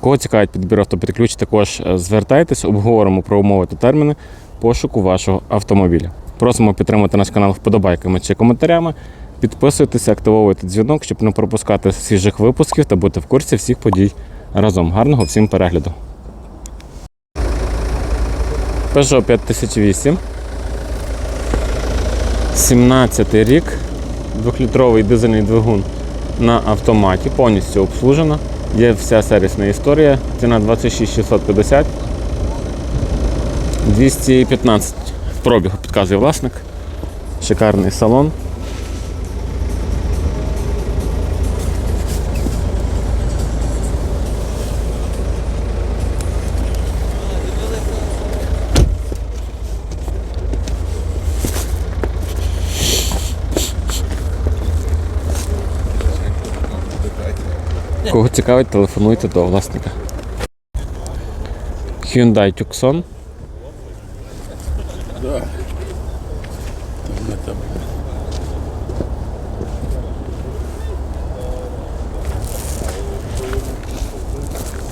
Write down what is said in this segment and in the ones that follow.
Кого цікавить підбір автопідключ, також е, звертайтесь, обговоримо про умови та терміни пошуку вашого автомобіля. Просимо підтримати наш канал вподобайками чи коментарями. Підписуйтесь, активовуйте дзвінок, щоб не пропускати свіжих випусків та бути в курсі всіх подій разом. Гарного всім перегляду. Peugeot 5008. 17 рік. Двохлітровий дизельний двигун на автоматі, повністю обслужена. Є вся сервісна історія. Ціна 26650, 215 в пробігу підказує власник. Шикарний салон. Кого цікавить, телефонуйте до власника. Hyundai Tucson.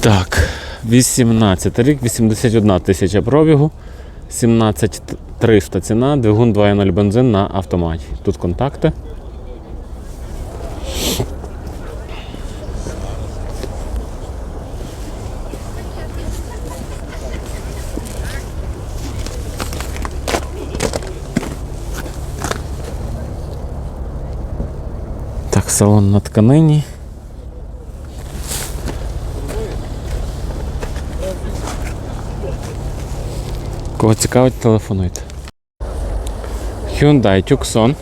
Так, 18 рік, 81 тисяча пробігу, 17 300 ціна, двигун 2.0 бензин на автоматі. Тут контакти. Так, салон на тканині. Кого цікавить, телефонуйте. Hyundai Tucson.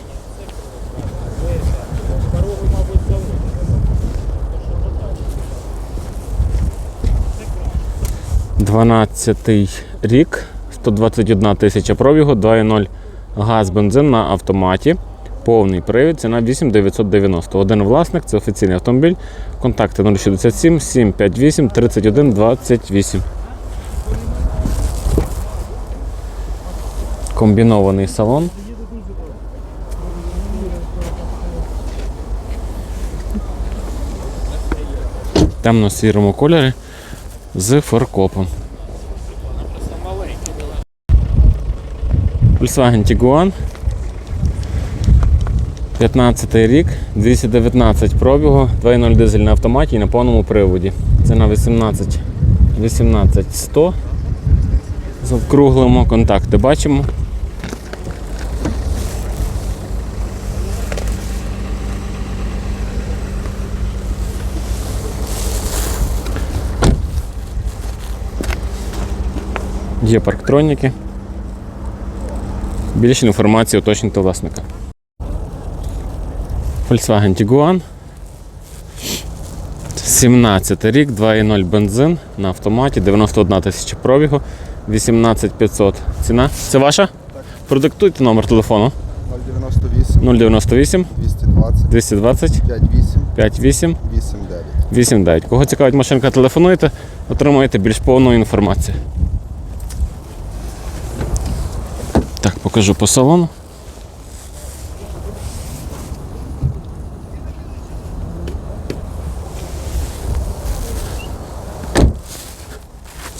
Дванадцятий рік, 121 тисяча пробігу, 2.0 газ, бензин на автоматі. Повний привід, ціна 8990. Один власник, це офіційний автомобіль. Контакти 067 758 31 28. Комбінований салон. Темно-сірому кольорі з фаркопом. Volkswagen Tiguan. 15 рік, 219 пробігу, 2.0 дизель на автоматі і на повному приводі. Ціна 18 18 100. Завкруглимо контакти. Бачимо. Є парктроніки. Більше інформації уточнюйте власника. Volkswagen Tiguan. 17 рік, 2.0 бензин на автоматі, 91 тисяча пробігу, 18500 ціна. Це ваша? Продиктуйте номер телефону 098 098 220 220 58 58 89. 89. Кого цікавить машинка, телефонуйте, отримаєте більш повну інформацію. Так, покажу по салону.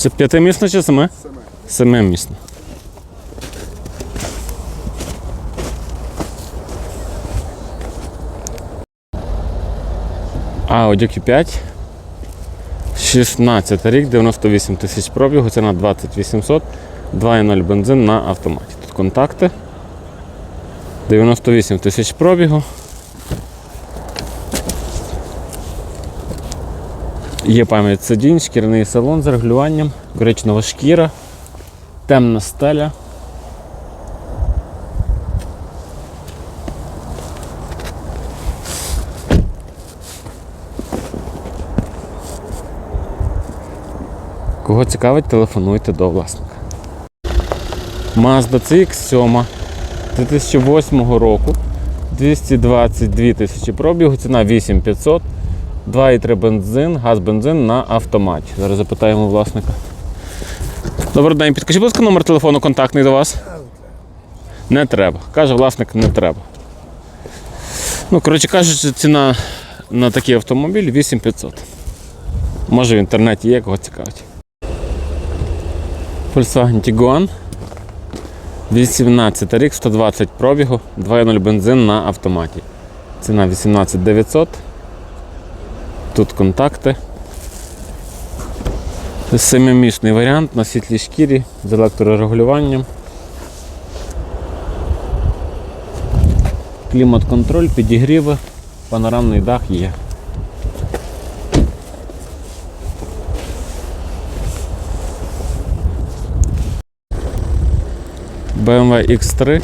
Це п'ятимісна чи? Саме. Семимісна. Audi Q5. 16 рік, 98 тисяч пробігу, ціна 2800, 2.0 бензин на автоматі. Тут контакти. 98 тисяч пробігу. Є пам'ять сидінь, шкіряний салон з регулюванням, коричнева шкіра, темна стеля. Кого цікавить, телефонуйте до власника. Mazda CX-7 2008 року. 222 тисячі пробігу, ціна 8500, 2,3 бензин, газ бензин на автоматі. Зараз запитаємо власника. Добрий день, підкажіть, будь ласка, номер телефону контактний до вас? Не треба. Каже власник, не треба. Ну, коротше кажучи, ціна на такий автомобіль 8500. Може в інтернеті є, кого цікавить. Volkswagen Tiguan. 18 рік, 120 пробігу, 2.0 бензин на автоматі. Ціна 18 900. Тут контакти. Семимісний варіант на світлій шкірі з електрорегулюванням. Клімат-контроль, підігріви, панорамний дах є. BMW X3,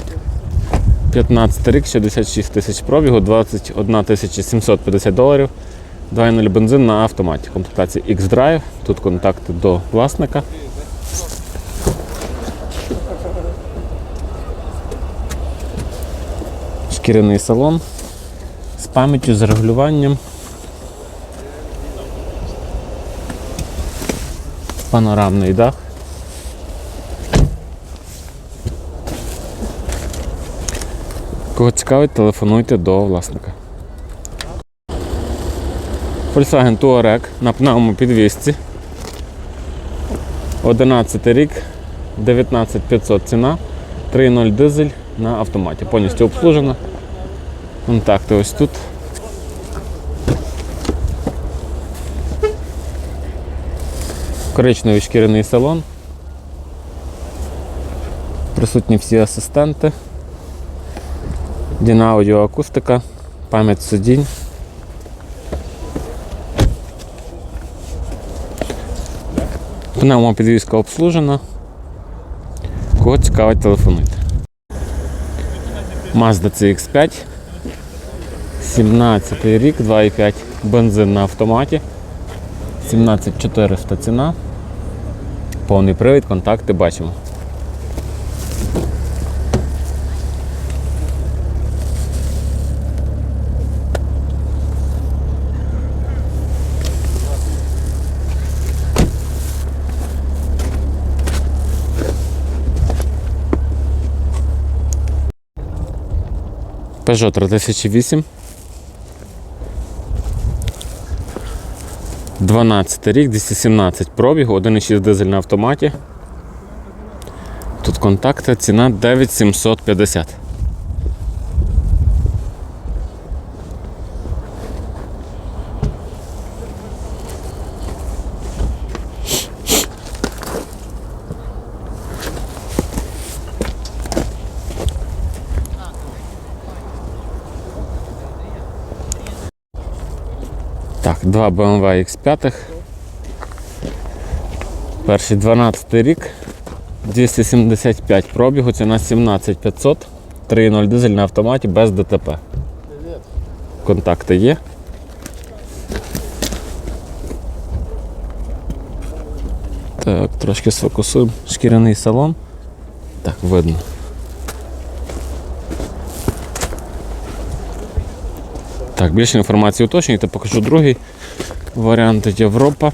15 рік, 66 тисяч пробігу, 21 тисяча 750 доларів. 2.0 бензин на автоматі. Комплектація X-Drive. Тут контакти до власника. Шкіряний салон з пам'яттю, з регулюванням. Панорамний дах. Кого цікавить, телефонуйте до власника. Volkswagen Touareg на пневмопідвісці. 11 рік, 19500 ціна, 3.0 дизель на автоматі. Повністю обслужена. Контакти ось тут. Коричневий шкіряний салон. Присутні всі асистенти. Дінаудіо акустика, пам'ять сидінь. Пневмопідвізка обслужена. Кого цікавить, телефонуйте. Mazda CX5. 17 рік, 2,5 бензин на автоматі. 17400 ціна. Повний привід, контакти бачимо. Peugeot 3008. 12 рік, 217 пробігу, 1,6 дизель на автоматі. Тут контакти, ціна 9750. Так, два BMW X5. Перший 12 рік. 275 пробігу, ціна 17500. 3.0 дизель на автоматі без ДТП. Контакти є. Так, трошки сфокусуємо. Шкіряний салон. Так, видно. Так, більше інформації уточнюйте, покажу другий варіант Європа.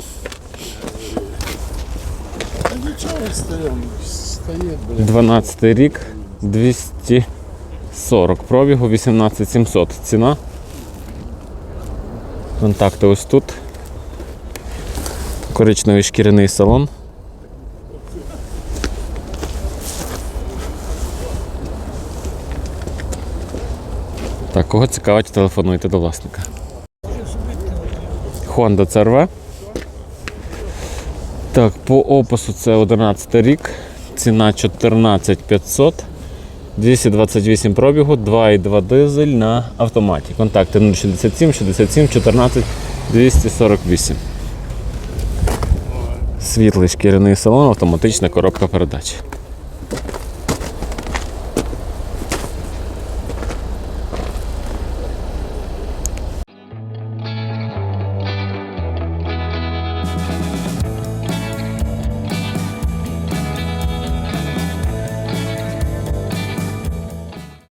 Стоїть, 12 рік, 240 пробігу, 18700 ціна. Контакти ось тут. Коричневий шкіряний салон. Кого цікавить, телефонуйте до власника. Honda CRV. Так, по опису це 11 рік. Ціна 14500. 228 пробігу, 2,2 дизель на автоматі. Контакти 067 67 14 248. Світлий шкіряний салон, автоматична коробка передач.